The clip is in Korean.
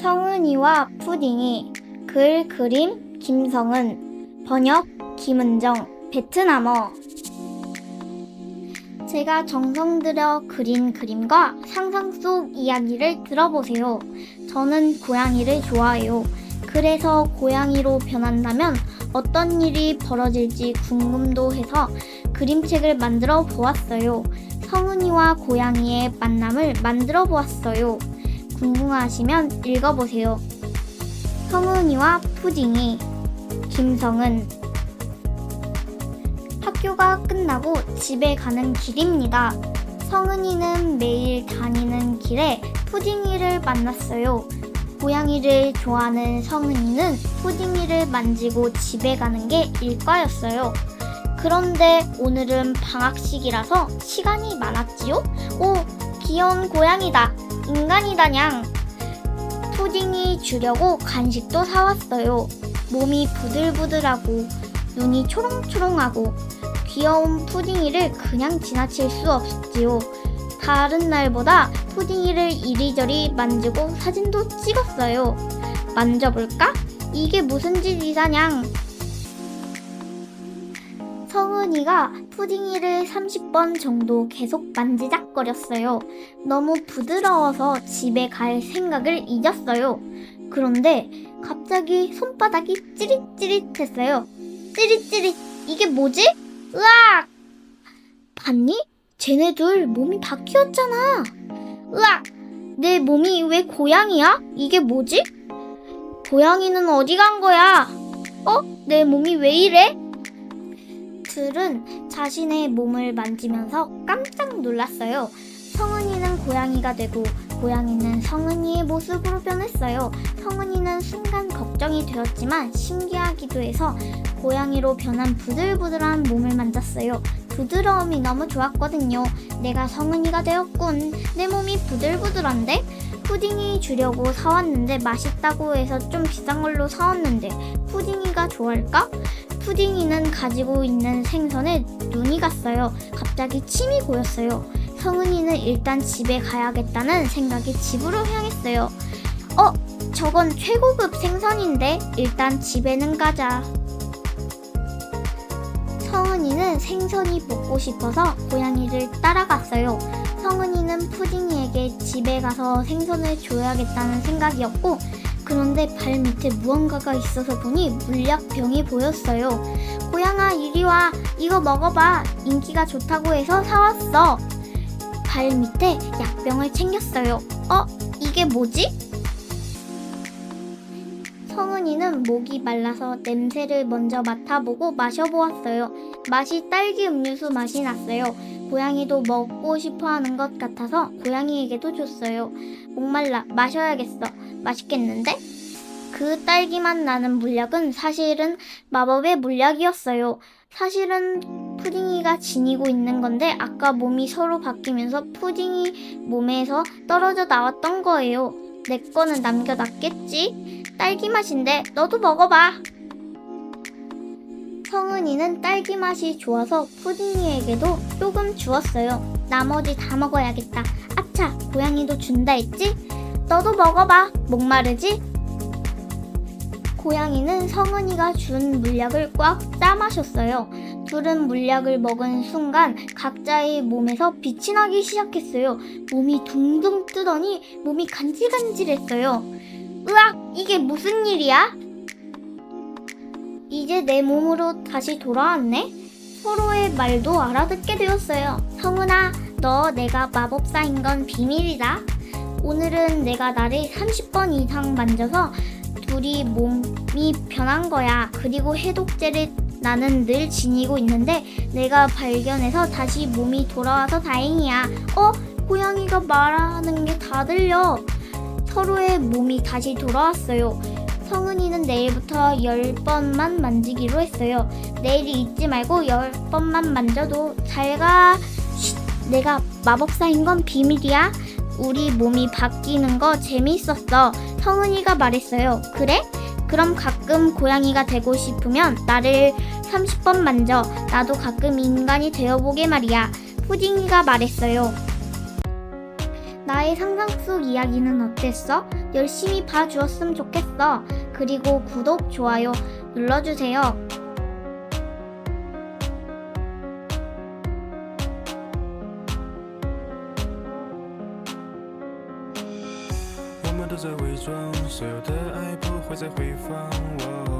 성은이와 푸딩이 글 그림 김성은 번역 김은정 베트남어 제가 정성 들여 그린 그림과 상상 속 이야기를 들어보세요. 저는 고양이를 좋아해요. 그래서 고양이로 변한다면 어떤 일이 벌어질지 궁금도 해서 그림책을 만들어 보았어요. 성은이와 고양이의 만남을 만들어 보았어요. 궁금하시면 읽어보세요. 성은이와 푸딩이 김성은 학교가 끝나고 집에 가는 길입니다. 성은이는 매일 다니는 길에 푸딩이를 만났어요. 고양이를 좋아하는 성은이는 푸딩이를 만지고 집에 가는 게 일과였어요. 그런데 오늘은 방학식이라서 시간이 많았지요? 오, 귀여운 고양이다. 인간이다냥. 푸딩이 주려고 간식도 사왔어요. 몸이 부들부들하고 눈이 초롱초롱하고 귀여운 푸딩이를 그냥 지나칠 수 없지요. 다른 날보다 푸딩이를 이리저리 만지고 사진도 찍었어요. 만져볼까? 이게 무슨 짓이다냥. 성은이가 푸딩이를 30번 정도 계속 만지작거렸어요. 너무 부드러워서 집에 갈 생각을 잊었어요. 그런데 갑자기 손바닥이 찌릿찌릿했어요. 찌릿찌릿, 이게 뭐지? 으악! 봤니? 쟤네들 몸이 바뀌었잖아. 으악! 내 몸이 왜 고양이야? 이게 뭐지? 고양이는 어디 간 거야? 어? 내 몸이 왜 이래? 둘은 자신의 몸을 만지면서 깜짝 놀랐어요. 성은이는 고양이가 되고 고양이는 성은이의 모습으로 변했어요. 성은이는 순간 걱정이 되었지만 신기하기도 해서 고양이로 변한 부들부들한 몸을 만졌어요. 부드러움이 너무 좋았거든요. 내가 성은이가 되었군. 내 몸이 부들부들한데? 푸딩이 주려고 사왔는데 맛있다고 해서 좀 비싼 걸로 사왔는데 푸딩이가 좋아할까? 푸딩이는 가지고 있는 생선에 눈이 갔어요. 갑자기 침이 고였어요. 성은이는 일단 집에 가야겠다는 생각이 집으로 향했어요. 어, 저건 최고급 생선인데 일단 집에는 가자. 성은이는 생선이 먹고 싶어서 고양이를 따라갔어요. 성은이는 푸딩이에게 집에 가서 생선을 줘야겠다는 생각이었고, 그런데 발 밑에 무언가가 있어서 보니 물약병이 보였어요. 고양아, 이리 와. 이거 먹어봐. 인기가 좋다고 해서 사왔어. 발 밑에 약병을 챙겼어요. 어? 이게 뭐지? 성은이는 목이 말라서 냄새를 먼저 맡아보고 마셔보았어요. 맛이 딸기 음료수 맛이 났어요. 고양이도 먹고 싶어 하는 것 같아서 고양이에게도 줬어요. 목말라 마셔야겠어. 맛있겠는데? 그 딸기맛 나는 물약은 사실은 마법의 물약이었어요. 사실은 푸딩이가 지니고 있는 건데 아까 몸이 서로 바뀌면서 푸딩이 몸에서 떨어져 나왔던 거예요. 내 거는 남겨놨겠지? 딸기 맛인데 너도 먹어봐. 성은이는 딸기 맛이 좋아서 푸딩이에게도 조금 주었어요. 나머지 다 먹어야겠다. 아차, 고양이도 준다 했지? 너도 먹어봐. 목마르지? 고양이는 성은이가 준 물약을 꽉 짜마셨어요. 둘은 물약을 먹은 순간 각자의 몸에서 빛이 나기 시작했어요. 몸이 둥둥 뜨더니 몸이 간질간질했어요. 으악! 이게 무슨 일이야? 이제 내 몸으로 다시 돌아왔네? 서로의 말도 알아듣게 되었어요. 성은아, 너 내가 마법사인 건 비밀이다. 오늘은 내가 나를 30번 이상 만져서 둘이 몸이 변한 거야. 그리고 해독제를 나는 늘 지니고 있는데 내가 발견해서 다시 몸이 돌아와서 다행이야. 어? 고양이가 말하는 게 다 들려. 서로의 몸이 다시 돌아왔어요. 성은이는 내일부터 10번만 만지기로 했어요. 내일이 잊지 말고 10번만 만져도 잘 가. 쉿, 내가 마법사인 건 비밀이야. 우리 몸이 바뀌는 거 재밌었어. 성은이가 말했어요. 그래? 그럼 가끔 고양이가 되고 싶으면 나를 30번 만져. 나도 가끔 인간이 되어보게 말이야. 푸딩이가 말했어요. 나의 상상 속 이야기는 어땠어? 열심히 봐주었으면 좋겠어. 그리고 구독, 좋아요 눌러주세요. 都在伪装所有的爱不会再回放